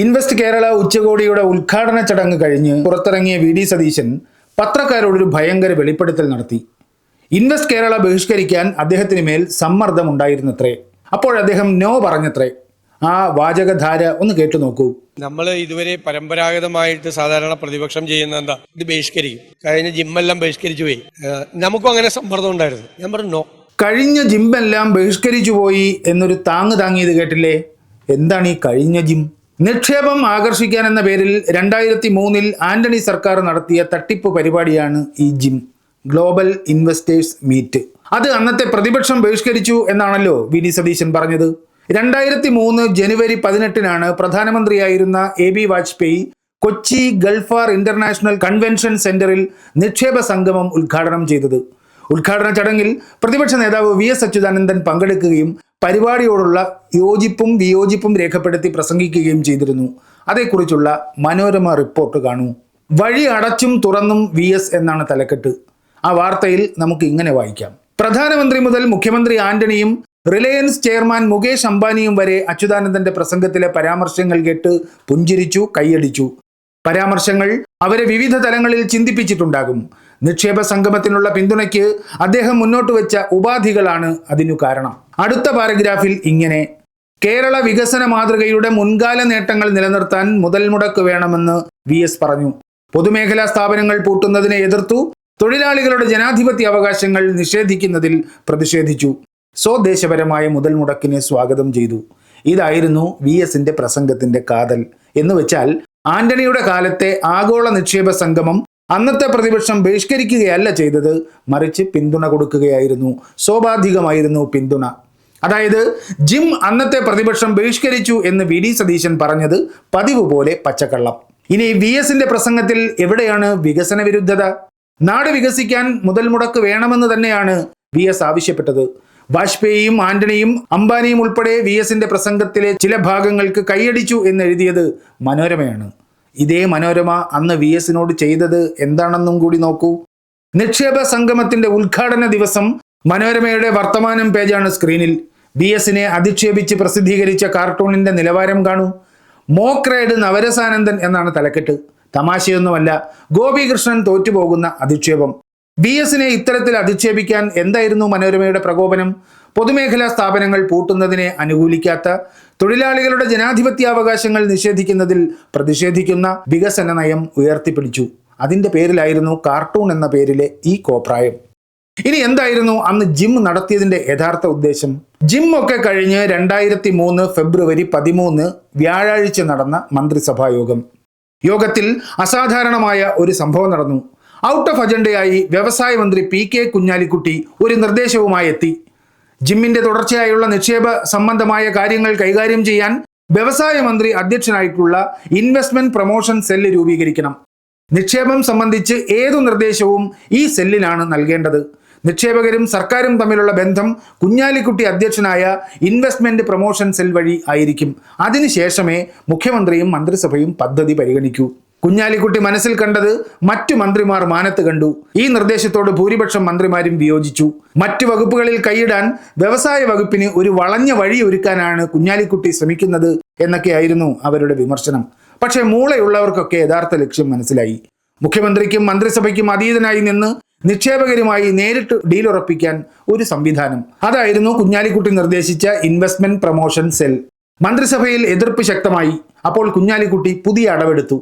Invest Kerala ഉച്ചകോടിയുടെ ഉദ്ഘാടന ചടങ്ങ് കഴിഞ്ഞ് പുറത്തിറങ്ങിയ വി ഡി സതീശൻ പത്രക്കാരോടൊരു ഭയങ്കര വെളിപ്പെടുത്തൽ നടത്തി. ഇൻവെസ്റ്റ് കേരള ബഹിഷ്കരിക്കാൻ അദ്ദേഹത്തിന് മേൽ സമ്മർദ്ദമുണ്ടായിരുന്നത്രേ. അപ്പോൾ അദ്ദേഹം നോ പറഞ്ഞത്രേ. ആ വാചകധാര ഒന്ന് കേട്ടു നോക്കൂ. നമ്മൾ ഇതുവരെ പരമ്പരാഗതമായിട്ട് സാധാരണ പ്രതിപക്ഷം ചെയ്യുന്ന എന്താ? ഇത് ബഹിഷ്കരിക്കും. കഴിഞ്ഞ ജിമ്മെല്ലാം ബഹിഷ്കരിച്ചു പോയി. നമുക്കും അങ്ങനെ സമ്മർദ്ദം ഉണ്ടായിരുന്നു. ഞാൻ പറഞ്ഞു നോ. കഴിഞ്ഞ ജിമ്മെല്ലാം ബഹിഷ്കരിച്ചു പോയി എന്നൊരു താങ്ങ് താങ്ങിയത് കേട്ടില്ലേ? എന്താണ് ഈ കഴിഞ്ഞ ജിം? നിക്ഷേപം ആകർഷിക്കാൻ എന്ന പേരിൽ രണ്ടായിരത്തി മൂന്നിൽ ആന്റണി സർക്കാർ നടത്തിയ തട്ടിപ്പ് പരിപാടിയാണ് ഈ ജിം ഗ്ലോബൽ ഇൻവെസ്റ്റേഴ്സ് മീറ്റ് അത് അന്നത്തെ പ്രതിപക്ഷം ബഹിഷ്കരിച്ചു എന്നാണല്ലോ വി ഡി സതീശൻ പറഞ്ഞത്. രണ്ടായിരത്തി മൂന്ന് ജനുവരി പതിനെട്ടിനാണ് പ്രധാനമന്ത്രിയായിരുന്ന A B Vajpayee Kochi Galfar international convention സെന്ററിൽ നിക്ഷേപ സംഗമം ഉദ്ഘാടനം ചെയ്തത്. ഉദ്ഘാടന ചടങ്ങിൽ പ്രതിപക്ഷ നേതാവ് വി എസ് അച്യുതാനന്ദൻ പങ്കെടുക്കുകയും പരിപാടിയോടുള്ള യോജിപ്പും വിയോജിപ്പും രേഖപ്പെടുത്തി പ്രസംഗിക്കുകയും ചെയ്തിരുന്നു. അതേക്കുറിച്ചുള്ള മനോരമ റിപ്പോർട്ട് കാണൂ. വഴി അടച്ചും തുറന്നും വി എസ് എന്നാണ് തലക്കെട്ട്. ആ വാർത്തയിൽ നമുക്ക് ഇങ്ങനെ വായിക്കാം. പ്രധാനമന്ത്രി മുതൽ മുഖ്യമന്ത്രി ആന്റണിയും റിലയൻസ് ചെയർമാൻ മുകേഷ് അംബാനിയും വരെ അച്യുതാനന്ദന്റെ പ്രസംഗത്തിലെ പരാമർശങ്ങൾ കേട്ട് പുഞ്ചിരിച്ചു കൈയടിച്ചു. പരാമർശങ്ങൾ അവരെ വിവിധ തലങ്ങളിൽ ചിന്തിപ്പിച്ചിട്ടുണ്ടാകും. നിക്ഷേപ സംഗമത്തിനുള്ള പിന്തുണയ്ക്ക് അദ്ദേഹം മുന്നോട്ട് വെച്ച ഉപാധികളാണ് അതിനു കാരണം. അടുത്ത പാരഗ്രാഫിൽ ഇങ്ങനെ. കേരള വികസന മാതൃകയുടെ മുൻകാല നേട്ടങ്ങൾ നിലനിർത്താൻ മുതൽ മുടക്ക് വേണമെന്ന് വി എസ് പറഞ്ഞു. പൊതുമേഖലാ സ്ഥാപനങ്ങൾ പൂട്ടുന്നതിനെ എതിർത്തു തൊഴിലാളികളുടെ ജനാധിപത്യ അവകാശങ്ങൾ നിഷേധിക്കുന്നതിൽ പ്രതിഷേധിച്ചു. സ്വദേശപരമായ മുതൽ മുടക്കിനെ സ്വാഗതം ചെയ്തു. ഇതായിരുന്നു വി എസിന്റെ പ്രസംഗത്തിന്റെ കാതൽ. എന്ന് വെച്ചാൽ ആന്റണിയുടെ കാലത്തെ ആഗോള നിക്ഷേപ സംഗമം അന്നത്തെ പ്രതിപക്ഷം ബഹിഷ്കരിക്കുകയല്ല ചെയ്തത് മറിച്ച് പിന്തുണ കൊടുക്കുകയായിരുന്നു. സ്വാഭാവികമായിരുന്നു പിന്തുണ. അതായത് ജിം അന്നത്തെ പ്രതിപക്ഷം ബഹിഷ്കരിച്ചു എന്ന് വി ഡി സതീശൻ പറഞ്ഞത് പതിവ് പോലെ പച്ചക്കള്ളം. ഇനി വി എസിന്റെ പ്രസംഗത്തിൽ എവിടെയാണ് വികസന വിരുദ്ധത? നാട് വികസിക്കാൻ മുതൽ മുടക്ക് വേണമെന്ന് തന്നെയാണ് വി എസ് ആവശ്യപ്പെട്ടത്. വാജ്പേയിയും ആന്റണിയും അംബാനിയും ഉൾപ്പെടെ വി എസിന്റെ പ്രസംഗത്തിലെ ചില ഭാഗങ്ങൾക്ക് കൈയടിച്ചു എന്നെഴുതിയത് മനോരമയാണ്. ഇതേ മനോരമ അന്ന് വി എസിനോട് ചെയ്തത് എന്താണെന്നും കൂടി നോക്കൂ. നിക്ഷേപ സംഗമത്തിന്റെ ഉദ്ഘാടന ദിവസം മനോരമയുടെ വർത്തമാനം പേജാണ് സ്ക്രീനിൽ. ബി എസിനെ അധിക്ഷേപിച്ച് പ്രസിദ്ധീകരിച്ച കാർട്ടൂണിന്റെ നിലവാരം കാണൂ. മോക്രേഡ് നവരസാനന്ദൻ എന്നാണ് തലക്കെട്ട്. തമാശയൊന്നുമല്ല ഗോപികൃഷ്ണൻ തോറ്റുപോകുന്ന അധിക്ഷേപം. ബി എസിനെ ഇത്തരത്തിൽ അധിക്ഷേപിക്കാൻ എന്തായിരുന്നു മനോരമയുടെ പ്രകോപനം? പൊതുമേഖലാ സ്ഥാപനങ്ങൾ പൂട്ടുന്നതിനെ അനുകൂലിക്കാത്ത തൊഴിലാളികളുടെ ജനാധിപത്യ ജനാധിപത്യാവകാശങ്ങൾ നിഷേധിക്കുന്നതിൽ പ്രതിഷേധിക്കുന്ന വികസന നയം ഉയർത്തിപ്പിടിച്ചു. അതിന്റെ പേരിലായിരുന്നു കാർട്ടൂൺ എന്ന പേരിലെ ഈ കോപ്രായം. ഇനി എന്തായിരുന്നു അന്ന് ജിം നടത്തിയതിന്റെ യഥാർത്ഥ ഉദ്ദേശം? ജിം ഒക്കെ കഴിഞ്ഞ് രണ്ടായിരത്തി മൂന്ന് ഫെബ്രുവരി പതിമൂന്ന് വ്യാഴാഴ്ച നടന്ന മന്ത്രിസഭാ യോഗം യോഗത്തിൽ അസാധാരണമായ ഒരു സംഭവം നടന്നു. ഔട്ട് ഓഫ് അജണ്ടയായി വ്യവസായ മന്ത്രി പി കെ കുഞ്ഞാലിക്കുട്ടി ഒരു നിർദ്ദേശവുമായി എത്തി. ജിമ്മിന്റെ തുടർച്ചയായുള്ള നിക്ഷേപ സംബന്ധമായ കാര്യങ്ങൾ കൈകാര്യം ചെയ്യാൻ വ്യവസായ മന്ത്രി അധ്യക്ഷനായിട്ടുള്ള ഇൻവെസ്റ്റ്മെന്റ് പ്രൊമോഷൻ സെല്ല് രൂപീകരിക്കണം. നിക്ഷേപം സംബന്ധിച്ച് ഏതു നിർദ്ദേശവും ഈ സെല്ലിനാണ് നൽകേണ്ടത്. നിക്ഷേപകരും സർക്കാരും തമ്മിലുള്ള ബന്ധം കുഞ്ഞാലിക്കുട്ടി അധ്യക്ഷനായ ഇൻവെസ്റ്റ്മെന്റ് പ്രൊമോഷൻ സെൽ വഴി ആയിരിക്കും. അതിനുശേഷമേ മുഖ്യമന്ത്രിയും മന്ത്രിസഭയും പദ്ധതി പരിഗണിക്കൂ. കുഞ്ഞാലിക്കുട്ടി മനസ്സിൽ കണ്ടത് മറ്റു മന്ത്രിമാർ മാനത്ത് കണ്ടു. ഈ നിർദ്ദേശത്തോട് ഭൂരിപക്ഷം മന്ത്രിമാരും വിയോജിച്ചു. മറ്റു വകുപ്പുകളിൽ കൈയിടാൻ വ്യവസായ വകുപ്പിന് ഒരു വളഞ്ഞ വഴി ഒരുക്കാനാണ് കുഞ്ഞാലിക്കുട്ടി ശ്രമിക്കുന്നത് എന്നൊക്കെയായിരുന്നു അവരുടെ വിമർശനം. പക്ഷേ മൂളയുള്ളവർക്കൊക്കെ യഥാർത്ഥ ലക്ഷ്യം മനസ്സിലായി. മുഖ്യമന്ത്രിക്കും മന്ത്രിസഭയ്ക്കും അതീതനായി നിന്ന് നിക്ഷേപകരുമായി നേരിട്ട് ഡീൽ ഉറപ്പിക്കാൻ ഒരു സംവിധാനം. അതായിരുന്നു കുഞ്ഞാലിക്കുട്ടി നിർദ്ദേശിച്ച ഇൻവെസ്റ്റ്മെന്റ് പ്രൊമോഷൻ സെൽ മന്ത്രിസഭയിൽ എതിർപ്പ് ശക്തമായി. അപ്പോൾ കുഞ്ഞാലിക്കുട്ടി പുതിയ അടവെടുത്തു.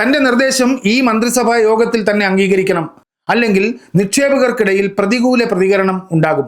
തന്റെ നിർദ്ദേശം ഈ മന്ത്രിസഭാ യോഗത്തിൽ തന്നെ അംഗീകരിക്കണം. അല്ലെങ്കിൽ നിക്ഷേപകർക്കിടയിൽ പ്രതികൂല പ്രതികരണം ഉണ്ടാകും.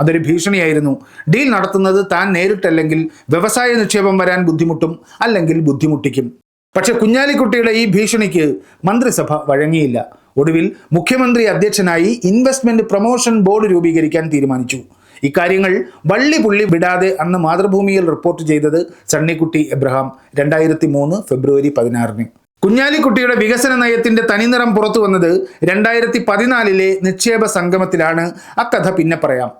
അതൊരു ഭീഷണിയായിരുന്നു. ഡീൽ നടത്തുന്നത് താൻ നേരിട്ടല്ലെങ്കിൽ വ്യവസായ നിക്ഷേപം വരാൻ ബുദ്ധിമുട്ടും അല്ലെങ്കിൽ ബുദ്ധിമുട്ടിക്കും. പക്ഷെ കുഞ്ഞാലിക്കുട്ടിയുടെ ഈ ഭീഷണിക്ക് മന്ത്രിസഭ വഴങ്ങിയില്ല. ഒടുവിൽ മുഖ്യമന്ത്രി അധ്യക്ഷനായി ഇൻവെസ്റ്റ്മെന്റ് പ്രൊമോഷൻ ബോർഡ് രൂപീകരിക്കാൻ തീരുമാനിച്ചു. ഇക്കാര്യങ്ങൾ വള്ളി പുള്ളി വിടാതെ അന്ന് മാതൃഭൂമിയിൽ റിപ്പോർട്ട് ചെയ്തത് സണ്ണിക്കുട്ടി എബ്രഹാം രണ്ടായിരത്തി മൂന്ന് ഫെബ്രുവരി പതിനാറിന്. കുഞ്ഞാലിക്കുട്ടിയുടെ വികസന നയത്തിന്റെ തനിനിറം പുറത്തു വന്നത് രണ്ടായിരത്തി പതിനാലിലെ നിക്ഷേപ സംഗമത്തിലാണ്. അക്കഥ പിന്നെ പറയാം.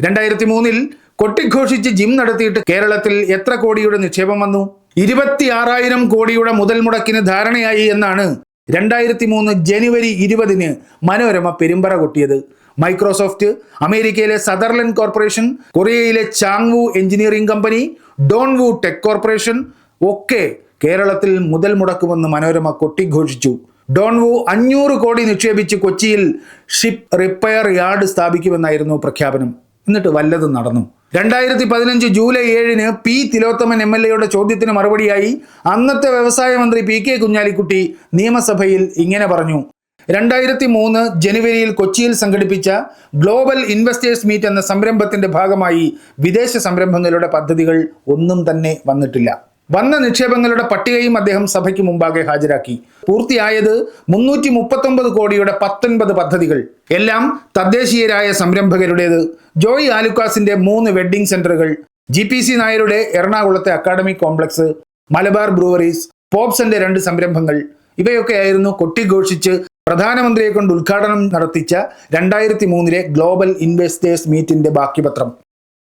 രണ്ടായിരത്തി മൂന്നിൽ കൊട്ടിഘോഷിച്ച് ജിം നടത്തിയിട്ട് കേരളത്തിൽ എത്ര കോടിയുടെ നിക്ഷേപം വന്നു? ഇരുപത്തി ആറായിരം കോടിയുടെ മുതൽ മുടക്കിന് ധാരണയായി എന്നാണ് രണ്ടായിരത്തി മൂന്ന് ജനുവരി ഇരുപതിന് മനോരമ പെരുമ്പറ കൊട്ടിയത്. മൈക്രോസോഫ്റ്റ് അമേരിക്കയിലെ Sutherland corporation കൊറിയയിലെ Changwoo engineering company Dongwoo tech corporation ഒക്കെ കേരളത്തിൽ മുതൽ മുടക്കുമെന്ന് മനോരമ കൊട്ടിഘോഷിച്ചു. ഡോൺവു അഞ്ഞൂറ് കോടി നിക്ഷേപിച്ച് കൊച്ചിയിൽ ഷിപ്പ് റിപ്പയർ യാർഡ് സ്ഥാപിക്കുമെന്നായിരുന്നു പ്രഖ്യാപനം. എന്നിട്ട് വല്ലതും നടന്നു. രണ്ടായിരത്തി പതിനഞ്ച് ജൂലൈ ഏഴിന് പി തിലോത്തമൻ എം എൽ എയുടെ ചോദ്യത്തിന് മറുപടിയായി അന്നത്തെ വ്യവസായ മന്ത്രി പി കെ കുഞ്ഞാലിക്കുട്ടി നിയമസഭയിൽ ഇങ്ങനെ പറഞ്ഞു. രണ്ടായിരത്തി മൂന്ന് ജനുവരിയിൽ കൊച്ചിയിൽ സംഘടിപ്പിച്ച ഗ്ലോബൽ ഇൻവെസ്റ്റേഴ്സ് മീറ്റ് എന്ന സംരംഭത്തിന്റെ ഭാഗമായി വിദേശ സംരംഭങ്ങളുടെ പദ്ധതികൾ ഒന്നും തന്നെ വന്നിട്ടില്ല. വന്ന നിക്ഷേപങ്ങളുടെ പട്ടികയും അദ്ദേഹം സഭയ്ക്ക് മുമ്പാകെ ഹാജരാക്കി. പൂർത്തിയായത് മുന്നൂറ്റി മുപ്പത്തൊമ്പത് കോടിയുടെ പത്തൊൻപത് പദ്ധതികൾ. എല്ലാം തദ്ദേശീയരായ സംരംഭകരുടേത്. ജോയ് ആലുക്കാസിന്റെ മൂന്ന് വെഡ്ഡിംഗ് സെന്ററുകൾ. ജി പി സി നായരുടെ എറണാകുളത്തെ അക്കാഡമിക് കോംപ്ലക്സ്. മലബാർ ബ്രൂവറീസ്. പോപ്സിന്റെ രണ്ട് സംരംഭങ്ങൾ. ഇവയൊക്കെയായിരുന്നു കൊട്ടിഘോഷിച്ച് പ്രധാനമന്ത്രിയെ കൊണ്ട് ഉദ്ഘാടനം നടത്തിച്ച രണ്ടായിരത്തി മൂന്നിലെ ഗ്ലോബൽ ഇൻവെസ്റ്റേഴ്സ് മീറ്റിന്റെ ബാക്കിപത്രം.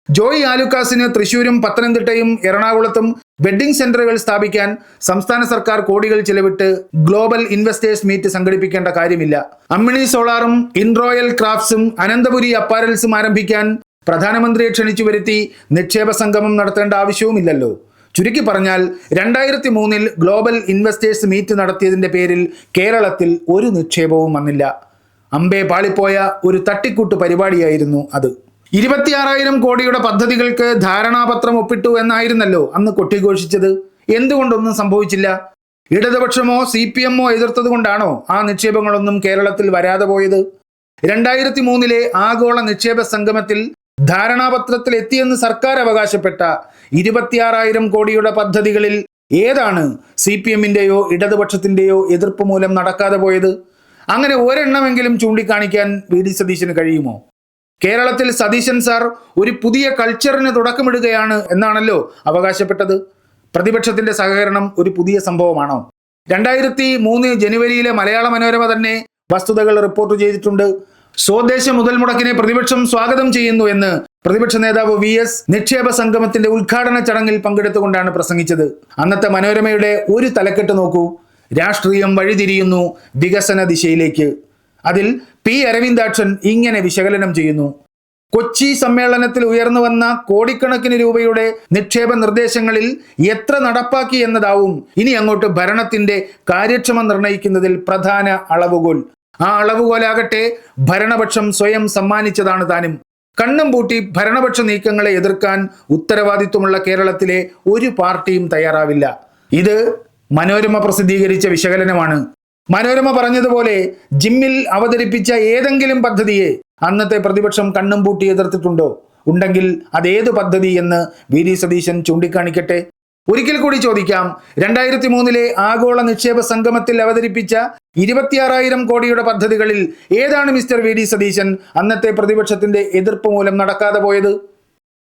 ജോയ് ആലുക്കാസിന് തൃശൂരും പത്തനംതിട്ടയും എറണാകുളത്തും വെഡ്ഡിംഗ് സെന്ററുകൾ സ്ഥാപിക്കാൻ സംസ്ഥാന സർക്കാർ കോടികൾ ചെലവിട്ട് ഗ്ലോബൽ ഇൻവെസ്റ്റേഴ്സ് മീറ്റ് സംഘടിപ്പിക്കേണ്ട കാര്യമില്ല. അമ്മിണി സോളാറും ഇൻറോയൽ ക്രാഫ്റ്റ്സും അനന്തപുരി അപ്പാരൽസും ആരംഭിക്കാൻ പ്രധാനമന്ത്രിയെ ക്ഷണിച്ചു വരുത്തി നിക്ഷേപ സംഗമം നടത്തേണ്ട ആവശ്യവുമില്ലല്ലോ. ചുരുക്കി പറഞ്ഞാൽ രണ്ടായിരത്തി മൂന്നിൽ ഗ്ലോബൽ ഇൻവെസ്റ്റേഴ്സ് മീറ്റ് നടത്തിയതിന്റെ പേരിൽ കേരളത്തിൽ ഒരു നിക്ഷേപവും വന്നില്ല. അമ്പേ പാളിപ്പോയ ഒരു തട്ടിക്കൂട്ട് പരിപാടിയായിരുന്നു അത്. ഇരുപത്തിയാറായിരം കോടിയുടെ പദ്ധതികൾക്ക് ധാരണാപത്രം ഒപ്പിട്ടു എന്നായിരുന്നല്ലോ അന്ന് കൊട്ടിഘോഷിച്ചത് എന്തുകൊണ്ടൊന്നും സംഭവിച്ചില്ല? ഇടതുപക്ഷമോ സി പി എമ്മോ എതിർത്തത് കൊണ്ടാണോ ആ നിക്ഷേപങ്ങളൊന്നും കേരളത്തിൽ വരാതെ പോയത്? രണ്ടായിരത്തി മൂന്നിലെ ആഗോള നിക്ഷേപ സംഗമത്തിൽ ധാരണാപത്രത്തിൽ എത്തിയെന്ന് സർക്കാർ അവകാശപ്പെട്ട ഇരുപത്തിയാറായിരം കോടിയുടെ പദ്ധതികളിൽ ഏതാണ് സി പി എമ്മിന്റെയോ ഇടതുപക്ഷത്തിന്റെയോ എതിർപ്പ് മൂലം നടക്കാതെ പോയത്? അങ്ങനെ ഒരെണ്ണമെങ്കിലും ചൂണ്ടിക്കാണിക്കാൻ വി ഡി സതീശന് കഴിയുമോ? കേരളത്തിൽ സതീശൻ സാർ ഒരു പുതിയ കൾച്ചറിന് തുടക്കമിടുകയാണ് എന്നാണല്ലോ അവകാശപ്പെട്ടത്. പ്രതിപക്ഷത്തിന്റെ സഹകരണം ഒരു പുതിയ സംഭവമാണോ? രണ്ടായിരത്തി മൂന്ന് ജനുവരിയിലെ മലയാള മനോരമ തന്നെ വസ്തുതകൾ റിപ്പോർട്ട് ചെയ്തിട്ടുണ്ട്. സ്വദേശ മുതൽ മുടക്കിനെ പ്രതിപക്ഷം സ്വാഗതം ചെയ്യുന്നു എന്ന് പ്രതിപക്ഷ നേതാവ് വി എസ് നിക്ഷേപ സംഗമത്തിന്റെ ഉദ്ഘാടന ചടങ്ങിൽ പങ്കെടുത്തുകൊണ്ടാണ് പ്രസംഗിച്ചത്. അന്നത്തെ മനോരമയുടെ ഒരു തലക്കെട്ട് നോക്കൂ. രാഷ്ട്രീയം വഴിതിരിയുന്നു വികസന ദിശയിലേക്ക്. അതിൽ പി അരവിന്ദാക്ഷൻ ഇങ്ങനെ വിശകലനം ചെയ്യുന്നു. കൊച്ചി സമ്മേളനത്തിൽ ഉയർന്നു വന്ന കോടിക്കണക്കിന് രൂപയുടെ നിക്ഷേപ നിർദ്ദേശങ്ങളിൽ എത്ര നടപ്പാക്കി എന്നതാവും ഇനി അങ്ങോട്ട് ഭരണത്തിന്റെ കാര്യക്ഷമ നിർണയിക്കുന്നതിൽ പ്രധാന അളവുകോൽ. ആ അളവുകോലാകട്ടെ ഭരണപക്ഷം സ്വയം സമ്മാനിച്ചതാണ് താനും. കണ്ണും പൂട്ടി ഭരണപക്ഷ നീക്കങ്ങളെ എതിർക്കാൻ ഉത്തരവാദിത്വമുള്ള കേരളത്തിലെ ഒരു പാർട്ടിയും തയ്യാറാവില്ല. ഇത് മനോരമ പ്രസിദ്ധീകരിച്ച വിശകലനമാണ്. മനോരമ പറഞ്ഞതുപോലെ ജിമ്മിൽ അവതരിപ്പിച്ച ഏതെങ്കിലും പദ്ധതിയെ അന്നത്തെ പ്രതിപക്ഷം കണ്ണും പൂട്ടി എതിർത്തിട്ടുണ്ടോ? ഉണ്ടെങ്കിൽ അതേത് പദ്ധതി എന്ന് വി ഡി സതീശൻ ചൂണ്ടിക്കാണിക്കട്ടെ. ഒരിക്കൽ കൂടി ചോദിക്കാം. രണ്ടായിരത്തി മൂന്നിലെ ആഗോള നിക്ഷേപ സംഗമത്തിൽ അവതരിപ്പിച്ച ഇരുപത്തിയാറായിരം കോടിയുടെ പദ്ധതികളിൽ ഏതാണ് മിസ്റ്റർ വി ഡി സതീശൻ അന്നത്തെ പ്രതിപക്ഷത്തിന്റെ എതിർപ്പ് മൂലം നടക്കാതെ പോയത്?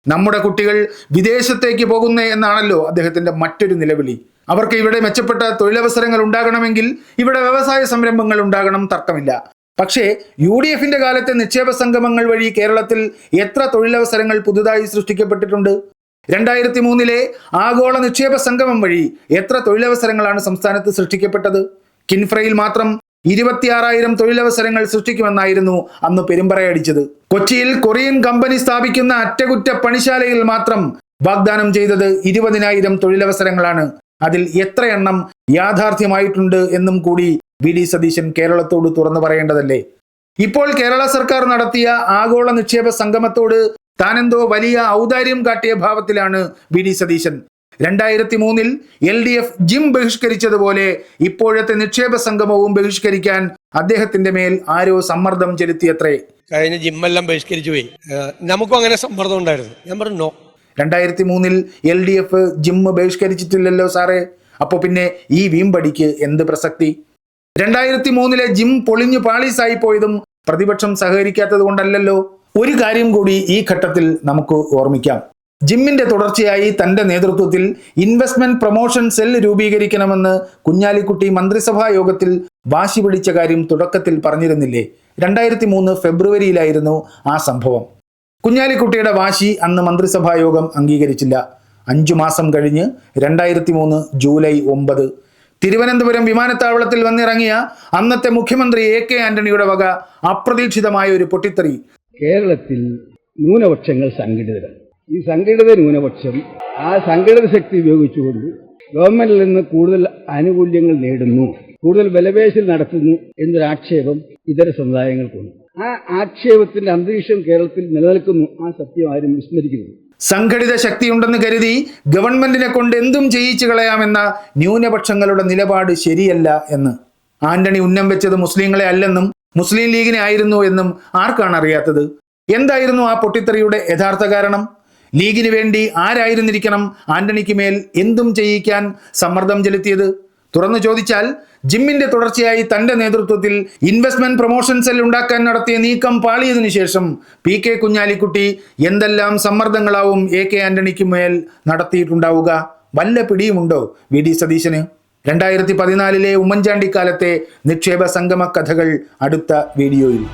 നമ്മുടെ കുട്ടികൾ വിദേശത്തേക്ക് പോകുന്നേ എന്നാണല്ലോ അദ്ദേഹത്തിന്റെ മറ്റൊരു നിലവിളി. അവർക്ക് ഇവിടെ മെച്ചപ്പെട്ട തൊഴിലവസരങ്ങൾ ഉണ്ടാകണമെങ്കിൽ ഇവിടെ വ്യവസായ സംരംഭങ്ങൾ ഉണ്ടാകണം തർക്കമില്ല. പക്ഷേ യു ഡി എഫിന്റെ കാലത്തെ നിക്ഷേപ സംഗമങ്ങൾ വഴി കേരളത്തിൽ എത്ര തൊഴിലവസരങ്ങൾ പുതുതായി സൃഷ്ടിക്കപ്പെട്ടിട്ടുണ്ട്? രണ്ടായിരത്തി മൂന്നിലെ ആഗോള നിക്ഷേപ സംഗമം വഴി എത്ര തൊഴിലവസരങ്ങളാണ് സംസ്ഥാനത്ത് സൃഷ്ടിക്കപ്പെട്ടത്? കിൻഫ്രയിൽ മാത്രം ഇരുപത്തിയാറായിരം തൊഴിലവസരങ്ങൾ സൃഷ്ടിക്കുമെന്നായിരുന്നു അന്ന് പെരുമ്പറയടിച്ചത് കൊച്ചിയിൽ കൊറിയൻ കമ്പനി സ്ഥാപിക്കുന്ന അറ്റകുറ്റ പണിശാലയിൽ മാത്രം വാഗ്ദാനം ചെയ്തത് ഇരുപതിനായിരം തൊഴിലവസരങ്ങളാണ്. അതിൽ എത്ര എണ്ണം യാഥാർത്ഥ്യമായിട്ടുണ്ട് എന്നും കൂടി വി ഡി സതീശൻ കേരളത്തോട് തുറന്നു പറയേണ്ടതല്ലേ? ഇപ്പോൾ കേരള സർക്കാർ നടത്തിയ ആഗോള നിക്ഷേപ സംഗമത്തോട് താനെന്തോ വലിയ ഔദാര്യം കാട്ടിയ ഭാവത്തിലാണ് വി ഡി സതീശൻ. രണ്ടായിരത്തി മൂന്നിൽ എൽ ഡി എഫ് ജിം ബഹിഷ്കരിച്ചതുപോലെ ഇപ്പോഴത്തെ നിക്ഷേപ സംഗമവും ബഹിഷ്കരിക്കാൻ അദ്ദേഹത്തിന്റെ മേൽ ആരോ സമ്മർദ്ദം ചെലുത്തിയത്രേ. കഴിഞ്ഞ ജിമ്മെല്ലാം ബഹിഷ്കരിച്ചു പോയി നമുക്കും അങ്ങനെ സമ്മർദ്ദം ഉണ്ടായിരുന്നു. ഞാൻ പറഞ്ഞു രണ്ടായിരത്തി മൂന്നിൽ എൽ ഡി എഫ് ജിമ്മ് ബഹിഷ്കരിച്ചിട്ടില്ലല്ലോ സാറേ. അപ്പോൾ പിന്നെ ഈ വീമ്പടിക്ക് എന്ത് പ്രസക്തി? രണ്ടായിരത്തി മൂന്നിലെ ജിം പൊളിഞ്ഞു പാളീസായി പോയതും പ്രതിപക്ഷം സഹകരിക്കാത്തത് കൊണ്ടല്ലല്ലോ. ഒരു കാര്യം കൂടി ഈ ഘട്ടത്തിൽ നമുക്ക് ഓർമ്മിക്കാം. ജിമ്മിന്റെ തുടർച്ചയായി തന്റെ നേതൃത്വത്തിൽ ഇൻവെസ്റ്റ്മെന്റ് പ്രൊമോഷൻ സെൽ രൂപീകരിക്കണമെന്ന് കുഞ്ഞാലിക്കുട്ടി മന്ത്രിസഭാ യോഗത്തിൽ വാശി പിടിച്ച കാര്യം തുടക്കത്തിൽ പറഞ്ഞിരുന്നില്ലേ? രണ്ടായിരത്തി മൂന്ന് ഫെബ്രുവരിയിലായിരുന്നു ആ സംഭവം. കുഞ്ഞാലിക്കുട്ടിയുടെ വാശി അന്ന് മന്ത്രിസഭാ യോഗം അംഗീകരിച്ചില്ല. അഞ്ചു മാസം കഴിഞ്ഞ് രണ്ടായിരത്തി മൂന്ന് ജൂലൈ ഒമ്പത്. തിരുവനന്തപുരം വിമാനത്താവളത്തിൽ വന്നിറങ്ങിയ അന്നത്തെ മുഖ്യമന്ത്രി എ കെ ആന്റണിയുടെ വക അപ്രതീക്ഷിതമായ ഒരു പൊട്ടിത്തെറി. കേരളത്തിൽ ന്യൂനപക്ഷങ്ങൾ സംഘടിതരാണ്. ഈ സംഘടിത ന്യൂനപക്ഷം ആ സംഘടിത ശക്തി ഉപയോഗിച്ചുകൊണ്ട് ഗവൺമെന്റിൽ നിന്ന് കൂടുതൽ ആനുകൂല്യങ്ങൾ നേടുന്നു കൂടുതൽ ബലപേശൽ നടത്തുന്നു എന്നൊരാക്ഷേപം ഇതര സമുദായങ്ങൾക്കുണ്ട്. ആ ആക്ഷേപത്തിന്റെ അന്തരീക്ഷം കേരളത്തിൽ നിലനിൽക്കുന്നു. ആ സത്യം ആരും വിസ്മരിക്കരുത്. സംഘടിത ശക്തിയുണ്ടെന്ന് കരുതി ഗവൺമെന്റിനെ കൊണ്ട് എന്തും ചെയ്യിച്ചു കളയാമെന്ന ന്യൂനപക്ഷങ്ങളുടെ നിലപാട് ശരിയല്ല എന്ന്. ആന്റണി ഉന്നം വെച്ചത് മുസ്ലിങ്ങളെ അല്ലെന്നും മുസ്ലിം ലീഗിനെ ആയിരുന്നു എന്നും ആർക്കാണ് അറിയാത്തത്? എന്തായിരുന്നു ആ പൊട്ടിത്തെറിയുടെ യഥാർത്ഥ കാരണം? ലീഗിന് വേണ്ടി ആരായിരുന്നിരിക്കണം ആന്റണിക്ക് മേൽ എന്തും ചെയ്യിക്കാൻ സമ്മർദ്ദം ചെലുത്തിയത്? തുറന്നു ചോദിച്ചാൽ ജിമ്മിന്റെ തുടർച്ചയായി തന്റെ നേതൃത്വത്തിൽ ഇൻവെസ്റ്റ്മെന്റ് പ്രൊമോഷൻ സെൽ ഉണ്ടാക്കാൻ നടത്തിയ നീക്കം പാളിയതിനു ശേഷം പി കെ കുഞ്ഞാലിക്കുട്ടി എന്തെല്ലാം സമ്മർദ്ദങ്ങളാവും എ കെ ആന്റണിക്ക് മേൽ നടത്തിയിട്ടുണ്ടാവുക? വല്ല പിടിയുമുണ്ടോ വി ഡി സതീശന്? രണ്ടായിരത്തി പതിനാലിലെ ഉമ്മൻചാണ്ടി കാലത്തെ നിക്ഷേപ സംഗമ കഥകൾ അടുത്ത വീഡിയോയിൽ.